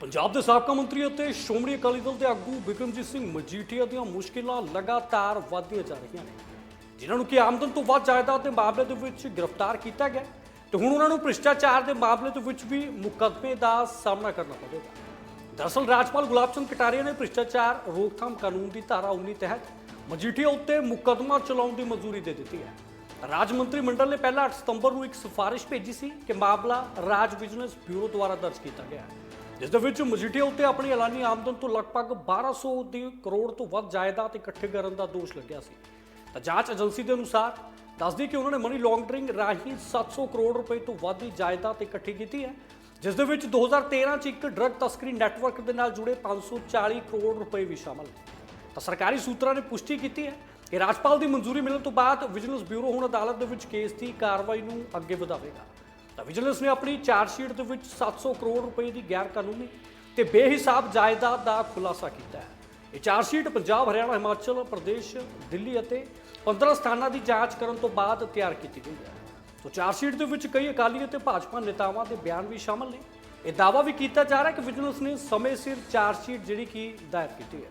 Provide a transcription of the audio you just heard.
ਪੰਜਾਬ ਦੇ ਸਾਬਕਾ ਮੰਤਰੀ ਅਤੇ ਸ਼੍ਰੋਮਣੀ ਅਕਾਲੀ ਦਲ ਦੇ ਆਗੂ ਬਿਕਰਮਜੀਤ ਸਿੰਘ ਮਜੀਠੀਆ ਦੀਆਂ ਮੁਸ਼ਕਿਲਾਂ ਲਗਾਤਾਰ ਵਧਦੀਆਂ ਜਾ ਰਹੀਆਂ ਨੇ। ਜਿਨ੍ਹਾਂ ਨੂੰ ਕਿ ਆਮਦਨ ਤੋਂ ਵੱਧ ਜਾਇਦਾਦ ਦੇ ਮਾਮਲੇ ਦੇ ਵਿੱਚ ਗ੍ਰਿਫਤਾਰ ਕੀਤਾ ਗਿਆ ਤੇ ਹੁਣ ਉਹਨਾਂ ਨੂੰ ਭ੍ਰਿਸ਼ਟਾਚਾਰ ਦੇ ਮਾਮਲੇ ਦੇ ਵਿੱਚ ਵੀ ਮੁਕੱਦਮੇ ਦਾ ਸਾਹਮਣਾ ਕਰਨਾ ਪਵੇਗਾ। ਦਰਅਸਲ ਰਾਜਪਾਲ ਗੁਲਾਬ ਸਿੰਘ ਕਟਾਰੀਆ ਨੇ ਭ੍ਰਿਸ਼ਟਾਚਾਰ ਰੋਕਥਾਮ ਕਾਨੂੰਨ ਦੀ ਧਾਰਾ 19 ਤਹਿਤ ਮਜੀਠੀਆ ਉੱਤੇ ਮੁਕੱਦਮਾ ਚਲਾਉਣ ਦੀ ਮਨਜ਼ੂਰੀ ਦੇ ਦਿੱਤੀ ਹੈ। ਰਾਜ ਮੰਤਰੀ ਮੰਡਲ ਨੇ ਪਹਿਲਾਂ 8 ਸਤੰਬਰ ਨੂੰ ਇੱਕ ਸਿਫਾਰਿਸ਼ ਭੇਜੀ ਸੀ ਕਿ ਮਾਮਲਾ ਰਾਜ ਵਿਜੀਲੈਂਸ ਬਿਊਰੋ ਦੁਆਰਾ ਦਰਜ ਕੀਤਾ ਗਿਆ ਹੈ। ਜਿਸ ਦੇ ਵਿੱਚ ਮਜੀਠੀਆ ਉੱਤੇ ਆਪਣੀ ਐਲਾਨੀ ਆਮਦਨ ਤੋਂ ਲਗਭਗ 1200 ਦੀ ਕਰੋੜ ਤੋਂ ਵੱਧ ਜਾਇਦਾਦ ਇਕੱਠੇ ਕਰਨ ਦਾ ਦੋਸ਼ ਲੱਗਿਆ ਸੀ। ਤਾਂ ਜਾਂਚ ਏਜੰਸੀ ਦੇ ਅਨੁਸਾਰ ਦੱਸਦੀ ਕਿ ਉਹਨਾਂ ਨੇ ਮਨੀ ਲਾਂਡਰਿੰਗ ਰਾਹੀਂ 700 ਕਰੋੜ ਰੁਪਏ ਤੋਂ ਵੱਧ ਦੀ ਜਾਇਦਾਦ ਇਕੱਠੀ ਕੀਤੀ ਹੈ, ਜਿਸ ਦੇ ਵਿੱਚ 2013 ਚ ਇੱਕ ਡਰੱਗ ਤਸਕਰੀ ਨੈਟਵਰਕ ਦੇ ਨਾਲ ਜੁੜੇ 540 ਕਰੋੜ ਰੁਪਏ ਵੀ ਸ਼ਾਮਲ ਨੇ। ਤਾਂ ਸਰਕਾਰੀ ਸੂਤਰਾਂ ਨੇ ਪੁਸ਼ਟੀ ਕੀਤੀ ਹੈ ਕਿ ਰਾਜਪਾਲ ਦੀ ਮਨਜ਼ੂਰੀ ਮਿਲਣ ਤੋਂ ਬਾਅਦ ਵਿਜੀਲੈਂਸ ਬਿਊਰੋ ਹੁਣ ਅਦਾਲਤ ਦੇ ਵਿੱਚ ਕੇਸ ਦੀ ਕਾਰਵਾਈ ਨੂੰ ਅੱਗੇ ਵਧਾਵੇਗਾ। ਤਾਂ ਵਿਜੀਲੈਂਸ ਨੇ ਆਪਣੀ ਚਾਰਜ ਸ਼ੀਟ ਦੇ ਵਿੱਚ 700 ਕਰੋੜ ਰੁਪਏ ਦੀ ਗੈਰ ਕਾਨੂੰਨੀ ਤੇ ਬੇਹਿਸਾਬ ਜਾਇਦਾਦ ਦਾ ਖੁਲਾਸਾ ਕੀਤਾ ਹੈ। ਇਹ ਚਾਰਜ ਸ਼ੀਟ ਪੰਜਾਬ, ਹਰਿਆਣਾ, ਹਿਮਾਚਲ ਪ੍ਰਦੇਸ਼, ਦਿੱਲੀ ਅਤੇ 15 ਸਥਾਨਾਂ ਦੀ ਜਾਂਚ ਕਰਨ ਤੋਂ ਬਾਅਦ ਤਿਆਰ ਕੀਤੀ ਗਈ ਹੈ। ਸੋ ਚਾਰਜ ਸ਼ੀਟ ਦੇ ਵਿੱਚ ਕਈ ਅਕਾਲੀ ਅਤੇ ਭਾਜਪਾ ਨੇਤਾਵਾਂ ਦੇ ਬਿਆਨ ਵੀ ਸ਼ਾਮਲ ਨੇ। ਇਹ ਦਾਅਵਾ ਵੀ ਕੀਤਾ ਜਾ ਰਿਹਾ ਕਿ ਵਿਜੀਲੈਂਸ ਨੇ ਸਮੇਂ ਸਿਰ ਚਾਰਜ ਸ਼ੀਟ ਜਿਹੜੀ ਕਿ ਦਾਇਰ ਕੀਤੀ ਹੈ।